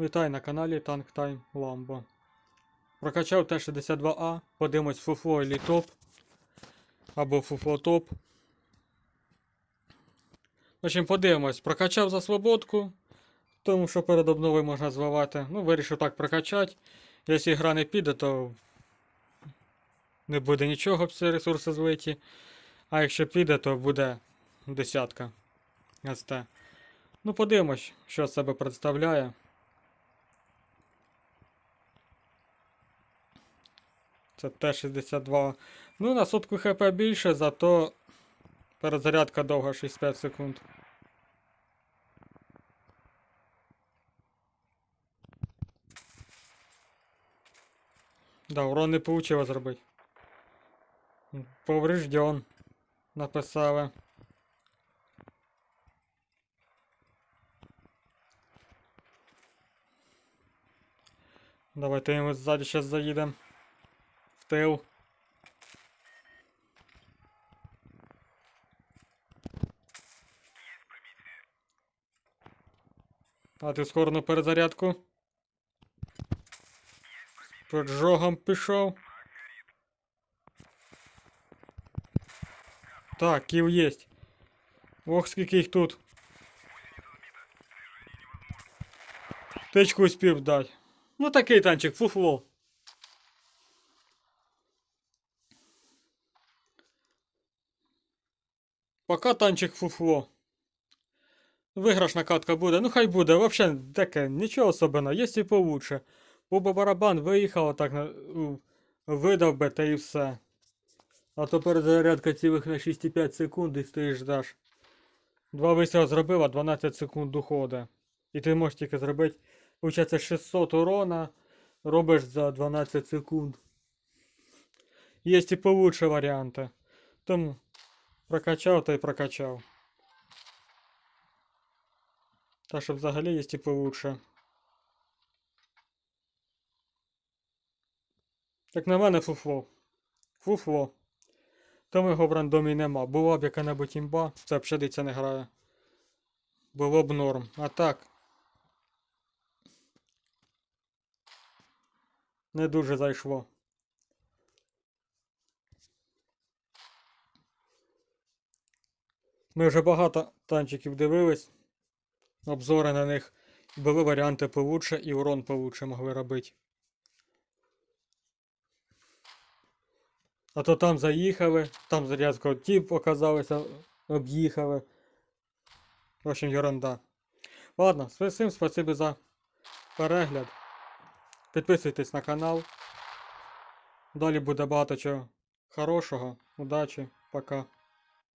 Вітаю на каналі Tank Time Lambo. Прокачав Т-62А, подивимось фуфло или топ. Або фуфло топ. В общем, подивимось. Прокачав за свободку. Тому що перед обновою можна звивати. Ну, вирішив так прокачати. Якщо гра не піде, то не буде нічого, всі ресурси злиті. А якщо піде, то буде десятка. СТ. Ну, подивимось, що з себе представляє. Це Т-62. Ну, на сотку ХП більше, зато перезарядка довга 65 секунд. Да, урон не получилось зробити. Поврежден. Написали. Давайте йому ззаді зараз заїдемо. В тил. А ти скоро на перезарядку. З поджогом пішов. Так, кіл єсть. Ох, скільки їх тут. Течку успів дати. Ну такий танчик, фуфло. Пока танчик фуфло. Виграшна катка буде, ну хай буде, вообще таке, нічого особенного, є і получше. Буба барабан виїхав так видав би та і все. А то перезарядка цілих на 6,5 секунд і стоїш ждаш. Два вистріли зробив, а 12 секунд уходить. І ти можеш тільки зробити, виходить, 600 урона робиш за 12 секунд. Є і получше варіанти. Тому прокачав та й прокачав. Та що взагалі є і получше. Як на мене фуфло. Фуфло. Тому його в рандомі нема. Була б яка-небудь імба, це це не грає. Було б норм. А так. Не дуже зайшло. Ми вже багато танчиків дивились. Обзори на них. Були варіанти получше і урон получше могли робити. А то там заїхали, там зарядка ті показалися, об'їхали. В общем, ерунда. Ладно, всім спасибо за перегляд. Підписуйтесь на канал. Далі буде багато чого хорошого. Удачі, пока.